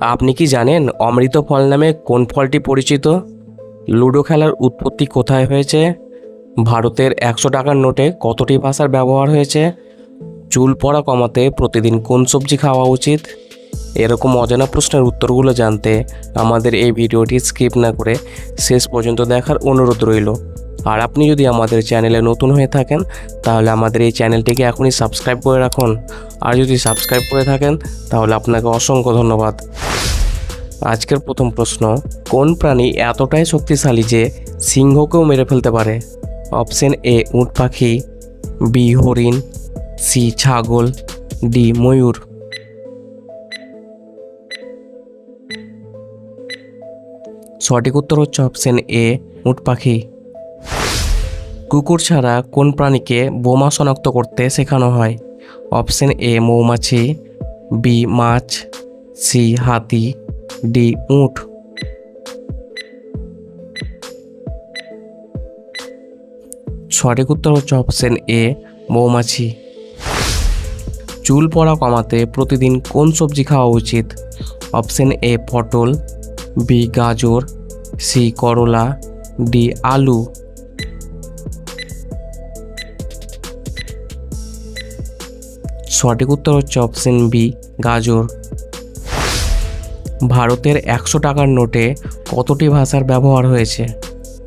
আপনি কি জানেন অমৃত ফল নামে কোন ফলটি পরিচিত? লুডো খেলার উৎপত্তি কোথায় হয়েছে? ভারতের একশো টাকার নোটে কতটি ভাষার ব্যবহার হয়েছে? চুল পড়া কমাতে প্রতিদিন কোন সবজি খাওয়া উচিত? এরকম অজানা প্রশ্নের উত্তরগুলো জানতে আমাদের এই ভিডিওটি স্কিপ না করে শেষ পর্যন্ত দেখার অনুরোধ রইল। আর আপনি যদি আমাদের চ্যানেলে নতুন হয়ে থাকেন, তাহলে আমাদের এই চ্যানেলটিকে এখনই সাবস্ক্রাইব করে রাখুন। আর যদি সাবস্ক্রাইব করে থাকেন, তাহলে আপনাকে অসংখ্য ধন্যবাদ। আজকের প্রথম প্রশ্ন, কোন প্রাণী এতটাই শক্তিশালী যে সিংহকেও মেরে ফেলতে পারে? অপশন এ, উট পাখি, বি, হরিণ, সি, ছাগল, ডি, ময়ূর। সঠিক উত্তর হচ্ছে অপশন এ, উট পাখি। কুকুর ছাড়া কোন প্রাণীকে বোমা শনাক্ত করতে শেখানো হয়? অপশন এ, মৌমাছি, বি, মাছ, সি, হাতি, ডি, উট। সঠিক উত্তর হচ্ছে অপশন এ, মৌমাছি। চুল পড়া কমাতে প্রতিদিন কোন সবজি খাওয়া উচিত? অপশন এ, পটল, বি, গাজর, সি, করলা, ডি, আলু। সঠিক উত্তর হচ্ছে অপশন বি গাজর। ভারতের একশো টাকার নোটে কতটি ভাষার ব্যবহার হয়েছে?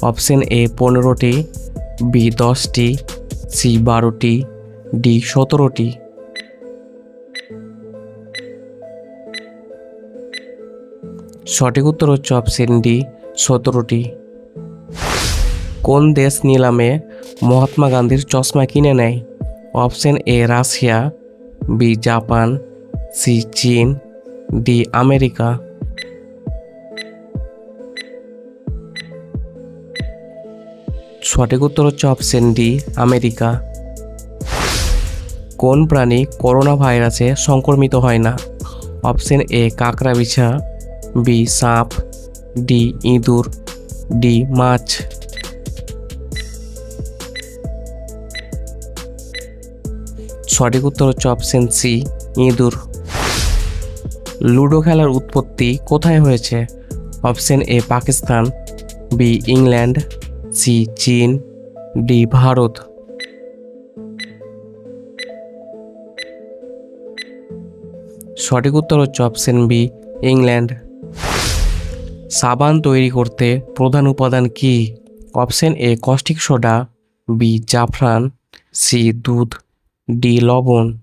অপশন এ পনেরোটি বি দশটি সি বারোটি ডি সতেরোটি। সঠিক উত্তর হচ্ছে অপশন ডি সতেরোটি। কোন দেশ নিলামে মহাত্মা গান্ধীর চশমা কিনে নেয়? Option A Russia B Japan, C চীন, ডি আমেরিকা। সঠিক উত্তর হচ্ছে অপশন ডি, আমেরিকা। কোন প্রাণী করোনা ভাইরাসে সংক্রমিত হয় না? অপশন এ কাঁকড়া বিছা বি সাপ, ডি ইঁদুর, ডি মাছ। সঠিক উত্তর হচ্ছে অপশন সি ইঁদুর। লুডো খেলার উৎপত্তি কোথায় হয়েছে? Option A Pakistan. B England. C চীন। ডি ভারত। সঠিক উত্তর হচ্ছে অপশন বি ইংল্যান্ড। সাবান তৈরি করতে প্রধান উপাদান কি? Option A caustic soda. B জাফরান। সি দুধ। ডি লবণ।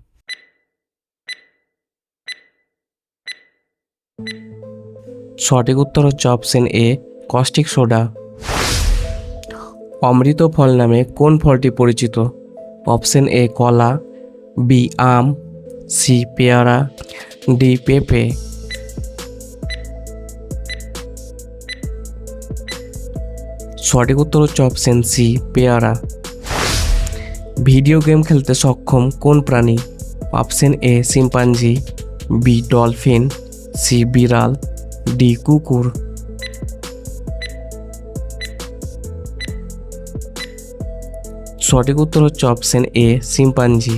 সঠিক উত্তর হচ্ছে অপশন এ কস্টিক সোডা অমৃত ফল নামে কোন ফলটি পরিচিত? অপশন এ কলা। বি আম। সি পেয়ারা। ডি পেঁপে। সঠিক উত্তর হচ্ছে অপশন সি পেয়ারা। ভিডিও গেম খেলতে সক্ষম কোন প্রাণী? Option A chimpanzee B dolphin, C বিড়াল, ডি কুকুর। সঠিক উত্তর হচ্ছে অপশন এ সিম্পাঞ্জি